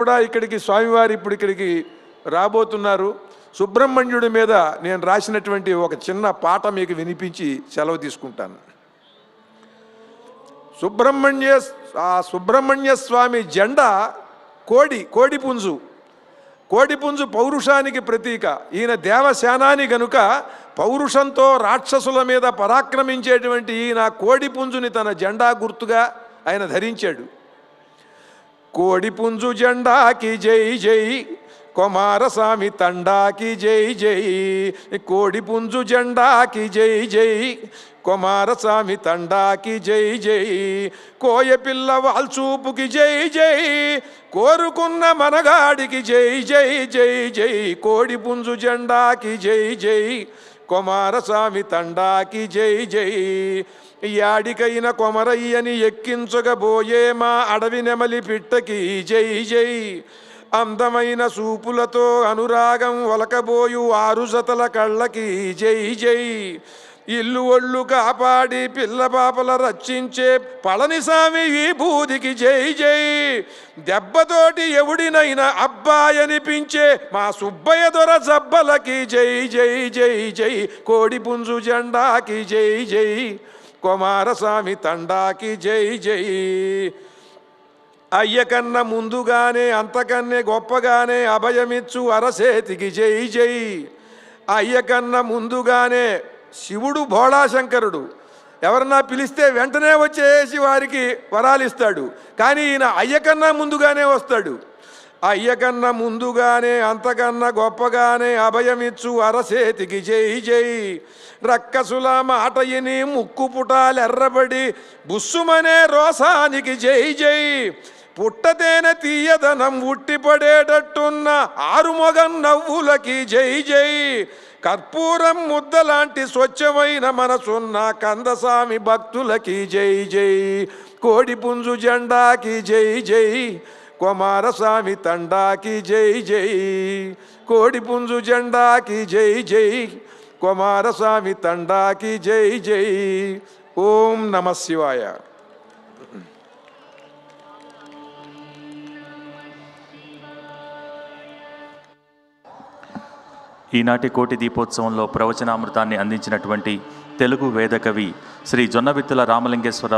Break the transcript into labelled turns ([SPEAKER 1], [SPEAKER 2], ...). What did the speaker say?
[SPEAKER 1] కూడా ఇక్కడికి స్వామివారి ఇప్పుడు ఇక్కడికి రాబోతున్నారు. సుబ్రహ్మణ్యుడి మీద నేను రాసినటువంటి ఒక చిన్న పాట మీకు వినిపించి సెలవు తీసుకుంటాను. సుబ్రహ్మణ్య ఆ సుబ్రహ్మణ్య స్వామి జెండా కోడి కోడిపుంజు కోడిపుంజు పౌరుషానికి ప్రతీక. ఈయన దేవసేనాని గనుక పౌరుషంతో రాక్షసుల మీద పరాక్రమించేటువంటి ఈయన కోడిపుంజుని తన జెండా గుర్తుగా ఆయన ధరించాడు. కోడిపుంజు జెండాకి జై జై కుమారస్వామి తండాకి జై జై కోడిపుంజు జెండాకి జై జై కుమారస్వామి తండాకి జై జై కోయ పిల్ల వాల్చూపుకి జై జై కోరుకున్న మనగాడికి జై జై జై జై కోడిపుంజు జెండాకి జై జై కుమారస్వామి తండాకి జై జై. యాడికైన కొమరయ్యని ఎక్కించగబోయే మా అడవి నెమలి పిట్టకి జై జై. అందమైన సూపులతో అనురాగం వలకబోయు ఆరు జతల కళ్ళకి జై జై. ఇల్లు ఒళ్ళు కాపాడి పిల్ల పాపల రక్షించే పళనిసామి ఈ బూదికి జై జై. దెబ్బతోటి ఎవడినైనా అబ్బాయనిపించే మా సుబ్బయ్య దొర జబ్బలకి జై జై జై జై. కోడి పుంజు జెండాకి జై జై కుమారస్వామి తండాకి జై జై. అయ్యకన్న ముందుగానే అంతకన్నే గొప్పగానే అభయమిచ్చు అరసేతికి జై జై. అయ్యకన్న ముందుగానే శివుడు భోళాశంకరుడు. ఎవరన్నా పిలిస్తే వెంటనే వచ్చేసి వారికి వరాలిస్తాడు. కానీ ఈయన అయ్యకన్నా ముందుగానే వస్తాడు. అయ్యకన్నా ముందుగానే అంతకన్నా గొప్పగానే అభయమిచ్చు అరసేతికి చేయి చేయి రక్కసుల మాటయిని ఇని ముక్కు పుటాలెర్రబడి బుస్సుమనే రోసానికి చేయి చేయి పుట్టతేనె తీయదనం ఉట్టిపడేటట్టున్న ఆరుమొగం నవ్వులకి జై జై. కర్పూరం ముద్దలాంటి స్వచ్ఛమైన మనసున్న కందసామి భక్తులకి జై జై. కోడిపుంజు జెండాకి జై జై. కుమారస్వామి తండాకి జై జై. కోడిపుంజు జెండాకి జై జై. కుమారస్వామి తండాకి జై జై. ఓం నమ శివాయ.
[SPEAKER 2] ఈనాటి కోటి దీపోత్సవంలో ప్రవచనామృతాన్ని అందించినటువంటి తెలుగు వేదకవి శ్రీ జొన్నవిత్తుల రామలింగేశ్వరరావు